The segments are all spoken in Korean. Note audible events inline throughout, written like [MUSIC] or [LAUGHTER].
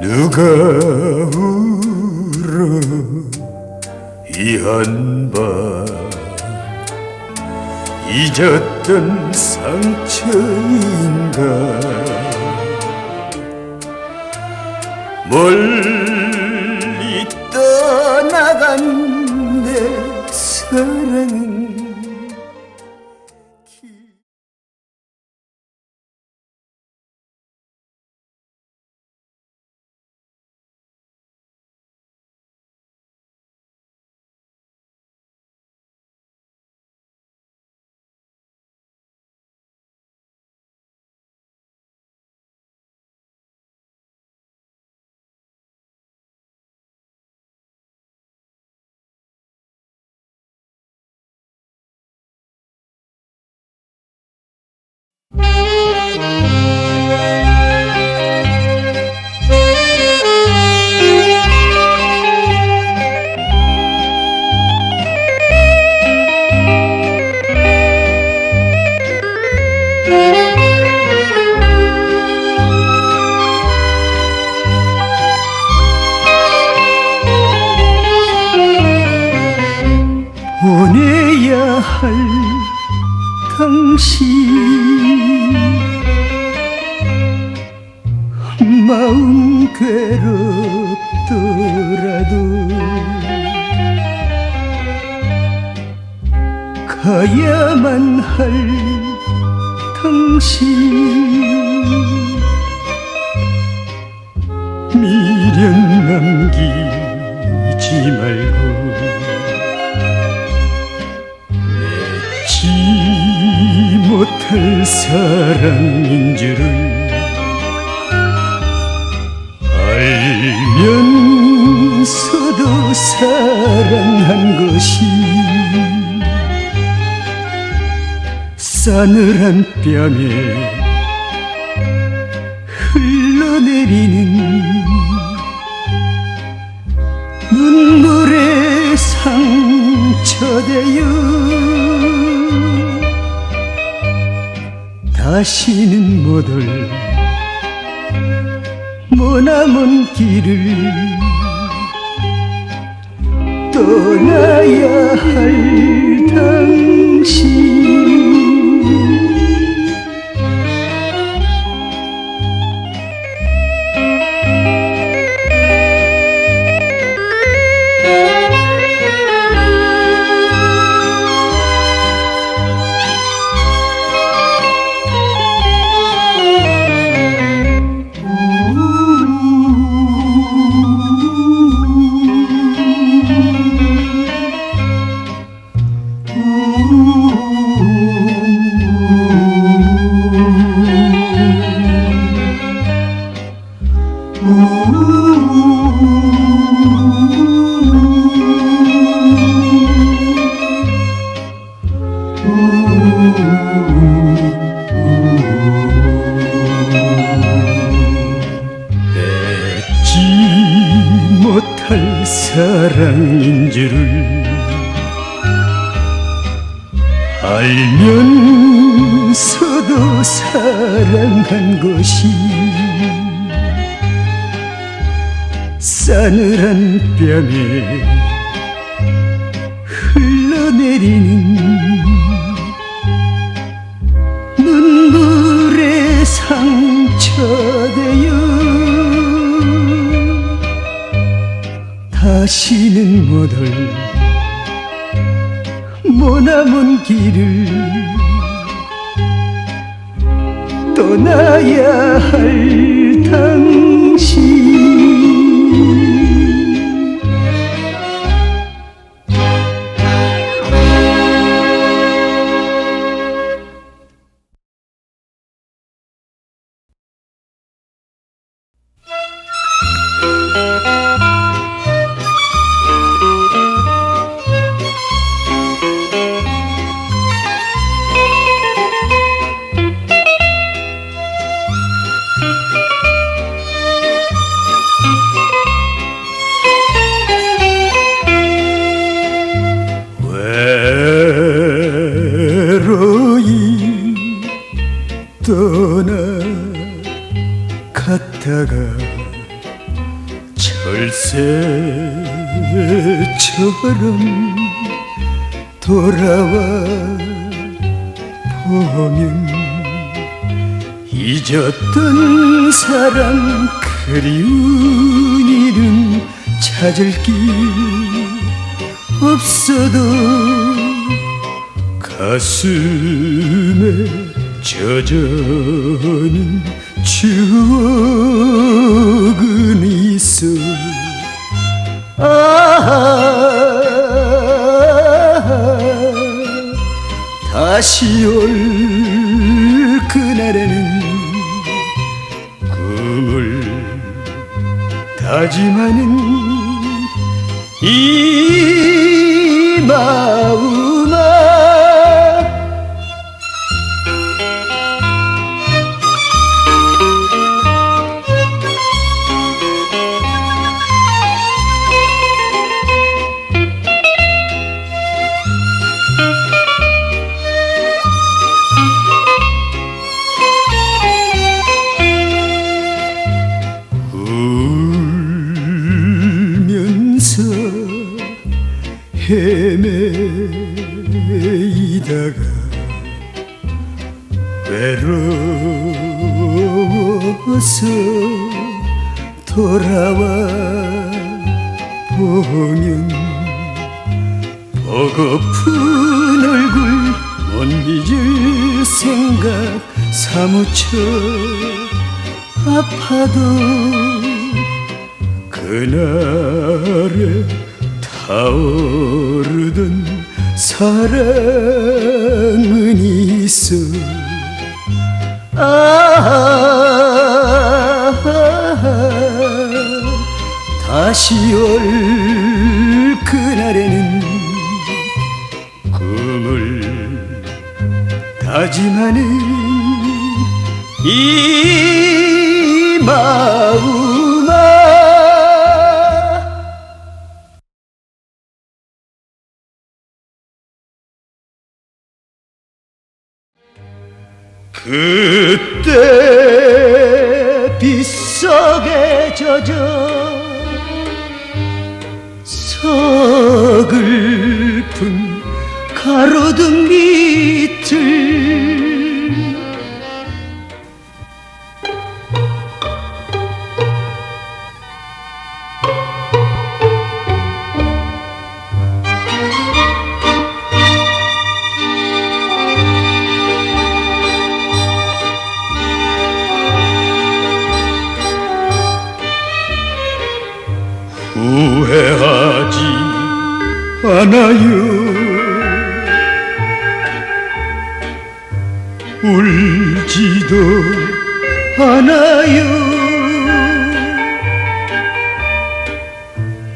누가 울어 이 한밤 잊었던 상처인가? 멀리 떠나간 내 사랑 미련 남기지 말고 지 못할 사랑인 줄을 알면서도 사랑한 것이 싸늘한 뺨에 흘러내리는 눈물의 상처되어 다시는 못올 머나먼 길을 떠나야 할 당신 알면서도 사랑한 것이 싸늘한 뺨에 흘러내리는 눈물의 상처되어 다시는 못올 머나먼 길을 떠나야 할 당신 젖어는 추억은 있어. 아 다시 올 그날에는 꿈을 다짐하는 이 이다가 외로워서 돌아와 보면 버거픈 얼굴 못 잊을 생각 사무쳐 아파도 그날에 타오르던 사랑은 있어. 아 다시 올 그날에는 꿈을 다짐하는 이 그때 빗속에 젖어 않아요? 울지도 않아요.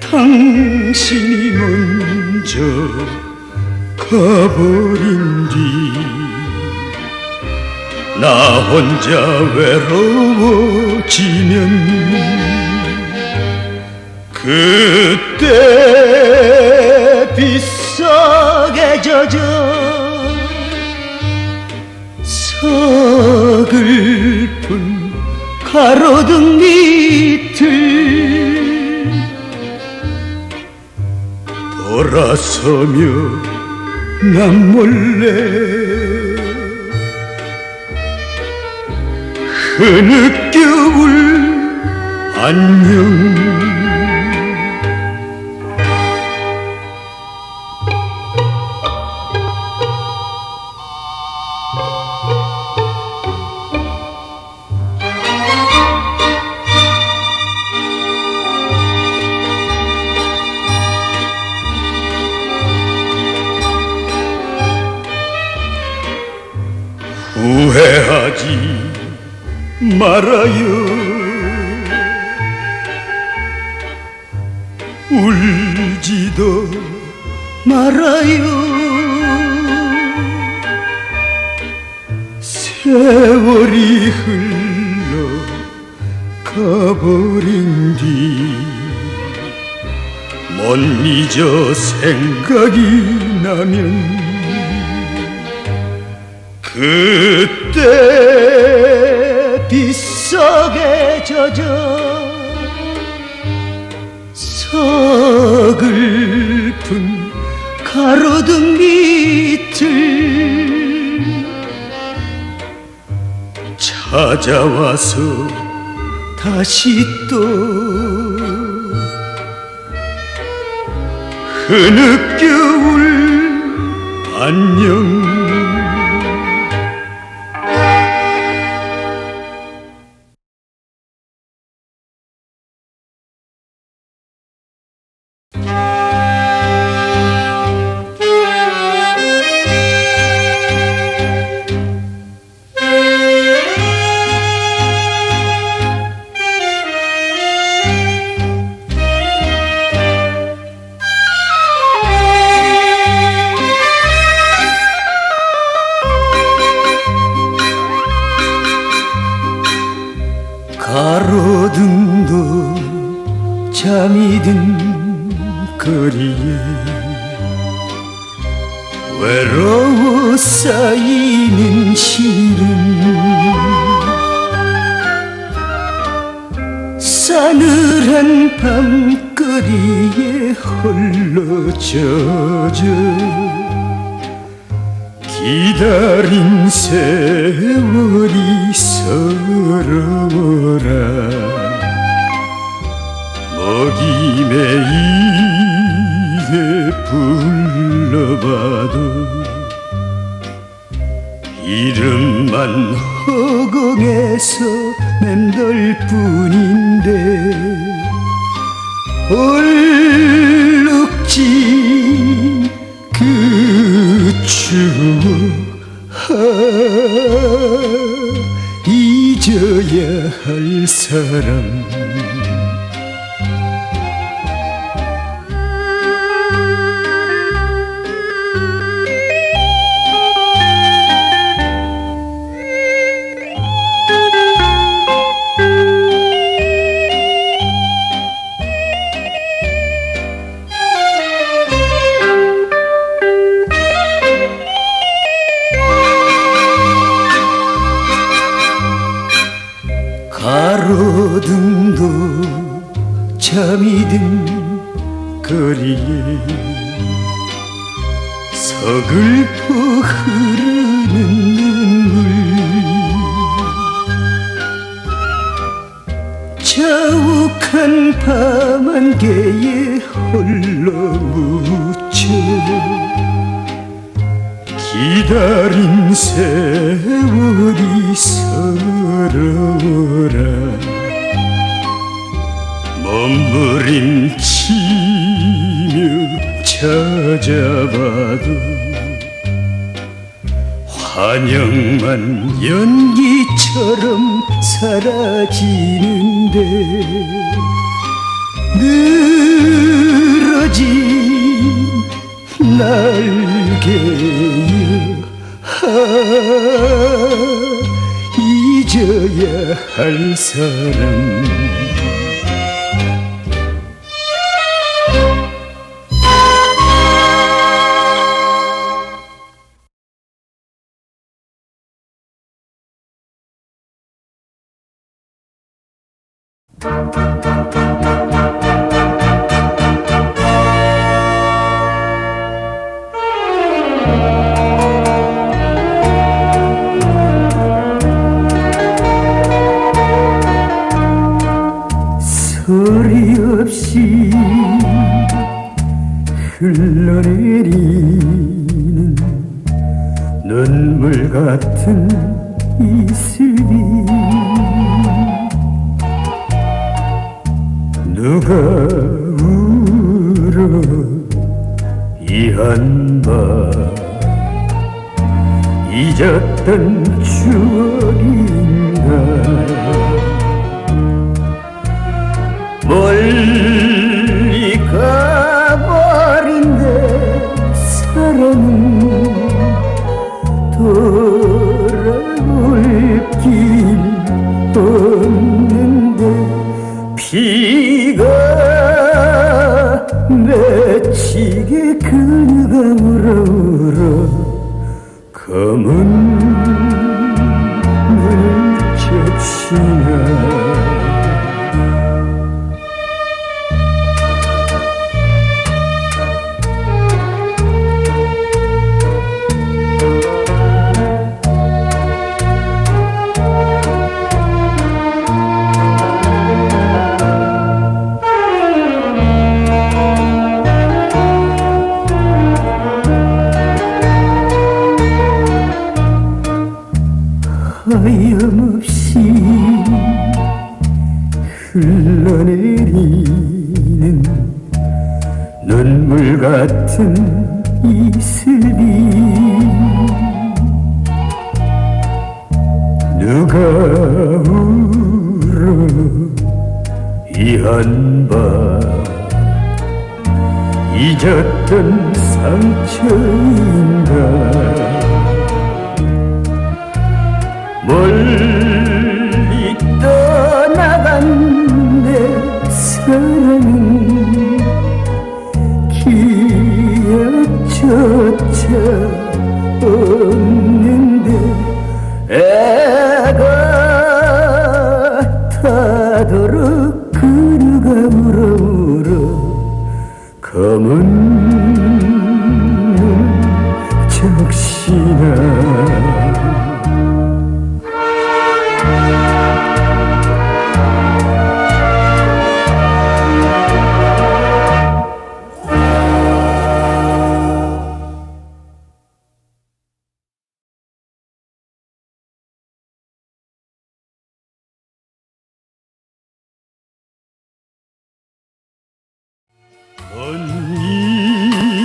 당신이 먼저 가버린 뒤 나 혼자 외로워지면 그때 빗속에 젖어 서글픈 가로등 밑을 돌아서며 난 몰래 흐느껴울 안녕 말아요. 울지도 말아요. 세월이 흘러 가버린 뒤못 잊어 생각이 나면 가로등 밑을 찾아와서 다시 또 흐느껴울 안녕 잠이 든 거리에 외로워 쌓이는 시름 싸늘한 밤거리에 홀로 젖어 기다린 세월이 서러워라 먹임의 입에 불러봐도 이름만 허공에서 맴돌 뿐인데 얼룩진 그 추억 아, 잊어야 할 사람 기다린 세월이 서러워라. 몸부림치며 찾아봐도 환영만 연기처럼 사라지는데 늘어진 날개여 아, 잊어야 할 사람 흘러내리는 눈물 같은 이슬이 누가 울어 이 한밤 잊었던 없는데 비가 맺히게 그 한밤 잊었던 상처인가? 멀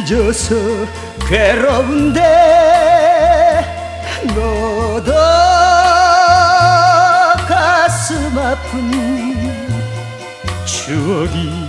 잊어서 괴로운데 너도 가슴 아픈 추억이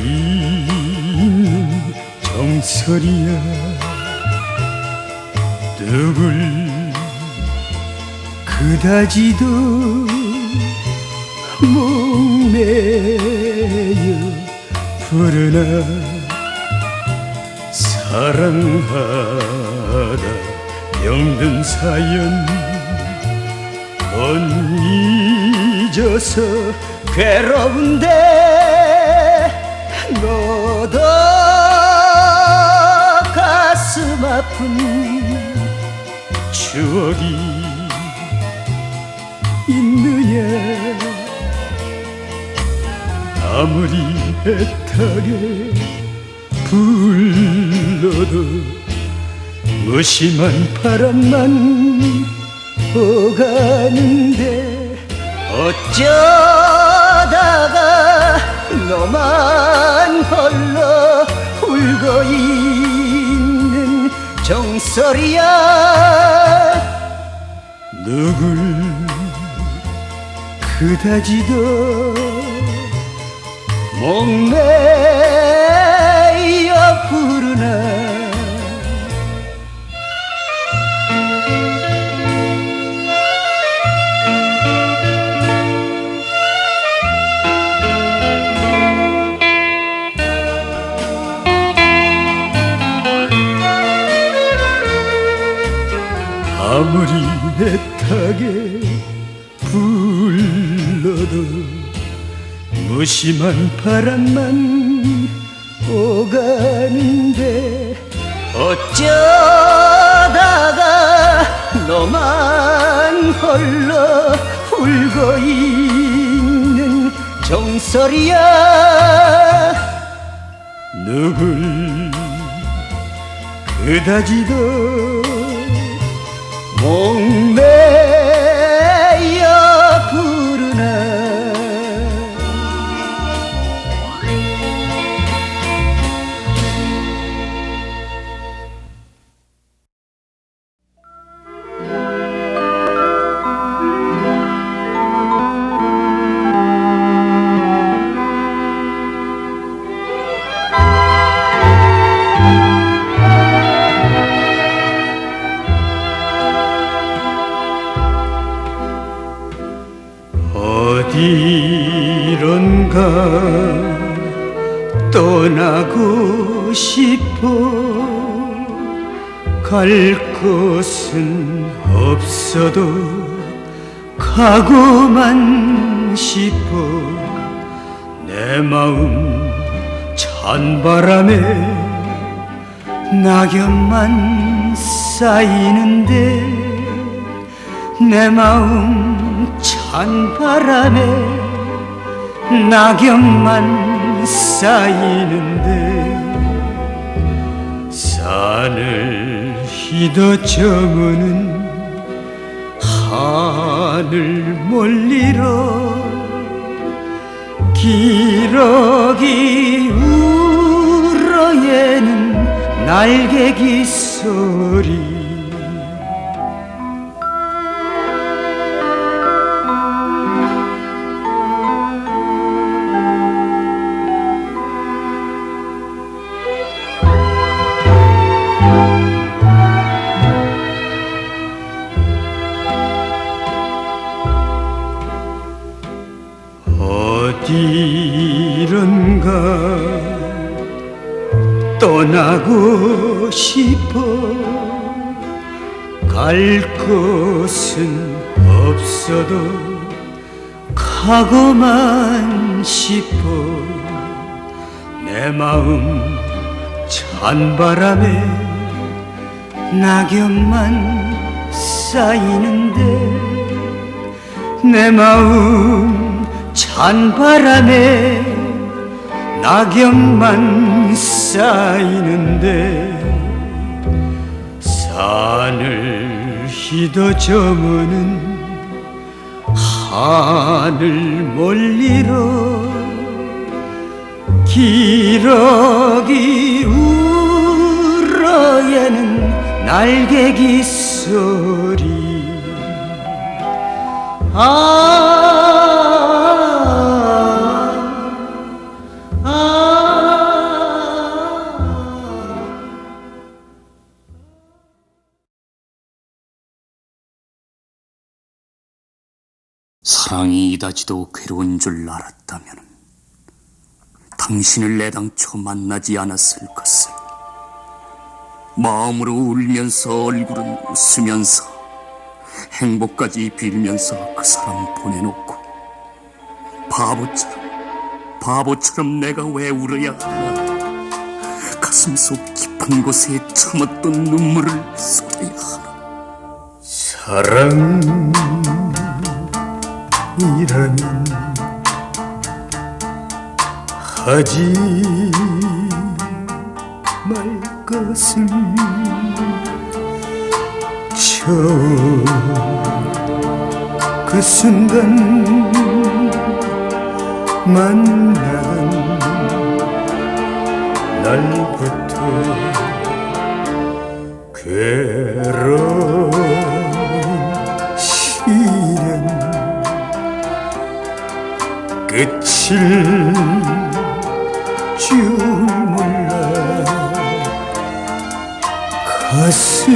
있는 정설이야 누굴 그다지도 목매여 부르나 사랑하다 병든 사연 넌 잊어서 괴로운데 아픈 추억이 있느냐? 아무리 애타게 불러도 무심한 바람만 오가는데 어쩌다가 너만 홀로 울고 있 는 정설이야. 누굴 그다지도 목매 애타게 불러도 무심한 바람만 오가는데 어쩌다가 너만 홀로 울고 있는 정설이야? 누굴 그다지도 목 갈 곳은 없어도 가고만 싶어. 내 마음 찬 바람에 낙엽만 쌓이는데 내 마음 찬 바람에 낙엽만 쌓이는데 산을 휘어저무는 하늘 멀리로 기러기 울어예는 날개 기 소리 떠나고 싶어. 갈 곳은 없어도 가고만 싶어. 내 마음 찬 바람에 낙엽만 쌓이는데 내 마음 찬 바람에 낙엽만 쌓이는데 산을 휘어저무는 하늘 멀리로 기러기 울어야는 날개기 소리. 아, 사랑이 이다지도 괴로운 줄 알았다면 당신을 내당초 만나지 않았을 것을 마음으로 울면서 얼굴은 웃으면서 행복까지 빌면서 그 사람 보내놓고 바보처럼 바보처럼 내가 왜 울어야 하나? 가슴 속 깊은 곳에 참았던 눈물을 쏟아야 하나 사랑 이라면 하지 말 것을 처음 그 순간 만난 날부터 끝일 줄 몰라 가슴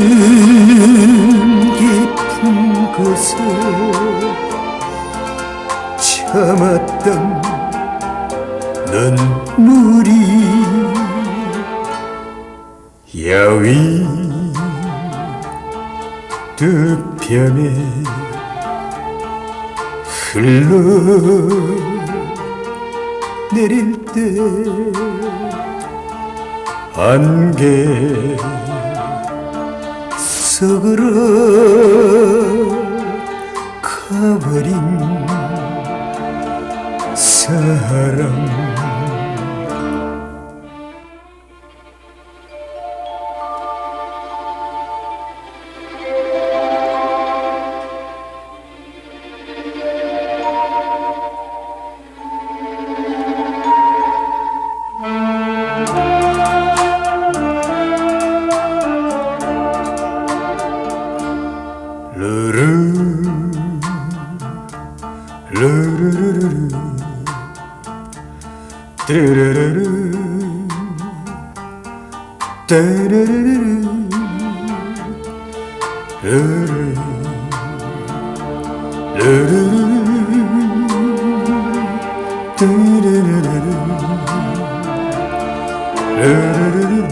깊은 곳에 참았던 눈물이 야위 두 편에 흘러 내릴 때 안개 속으로 가버린 사랑 루 루 루루루 뚜루루루루 루루루루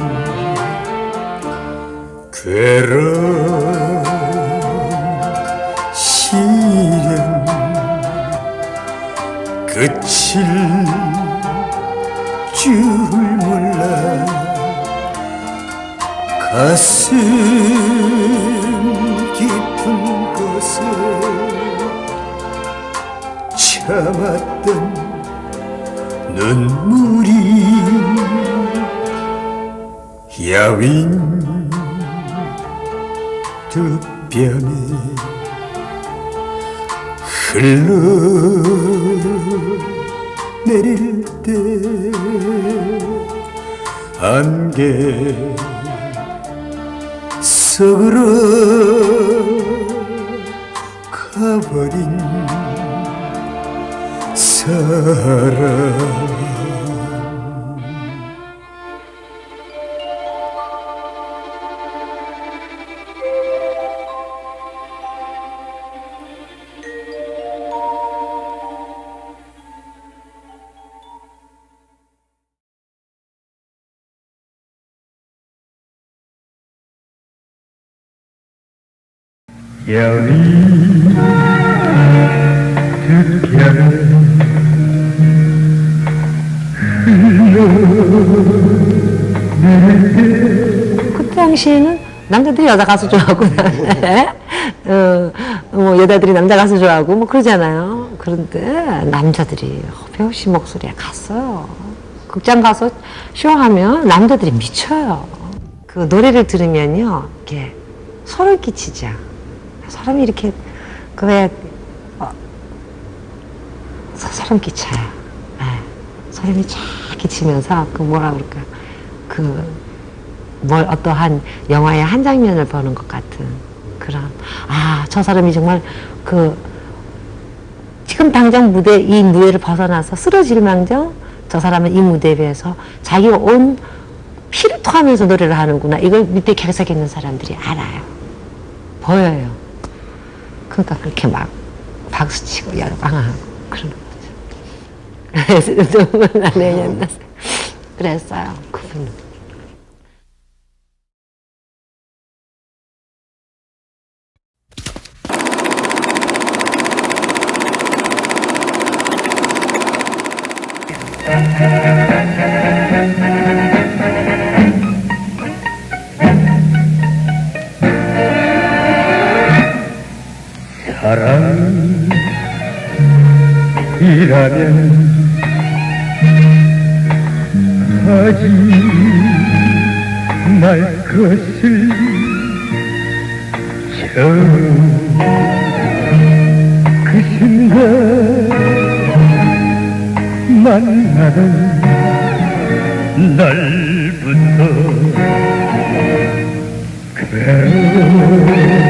괴로운 시련 끝일 가슴 깊은 곳에 참았던 눈물이 야윈 두 뺨에 흘러내릴 때 안개 속으로 가버린 사람 여기 듣기를 그 당시에는 남자들이 여자 가수 좋아하고 어, 뭐 여자들이 남자 가수 좋아하고 뭐 그러잖아요. 그런데 남자들이 허배우 씨 목소리에 갔어요. 극장 가서 쇼하면 남자들이 미쳐요. 그 노래를 들으면요, 이게 소름 끼치죠. 사람이 이렇게 그왜 어, 소- 소름 끼쳐요. 예. 소름이 쫙 끼치면서 그 뭐라 그럴까. 그 뭘 어떠한 영화의 한 장면을 보는 것 같은 그런. 아 저 사람이 정말 그 지금 당장 무대 이 무대를 벗어나서 쓰러질망정? 저 사람은 이 무대에 비해서 자기 온 피를 토하면서 노래를 하는구나. 이걸 밑에 객석에 있는 사람들이 알아요. 보여요 그러니까 그렇게 막 박수치고 열광하고 그러는 거죠. [LAUGHS] 그래서 정말 나는 옛날 그랬어요. 그분은 사랑이라면 하지 말 것을 처음 그 순간 만나던 날부터 괴로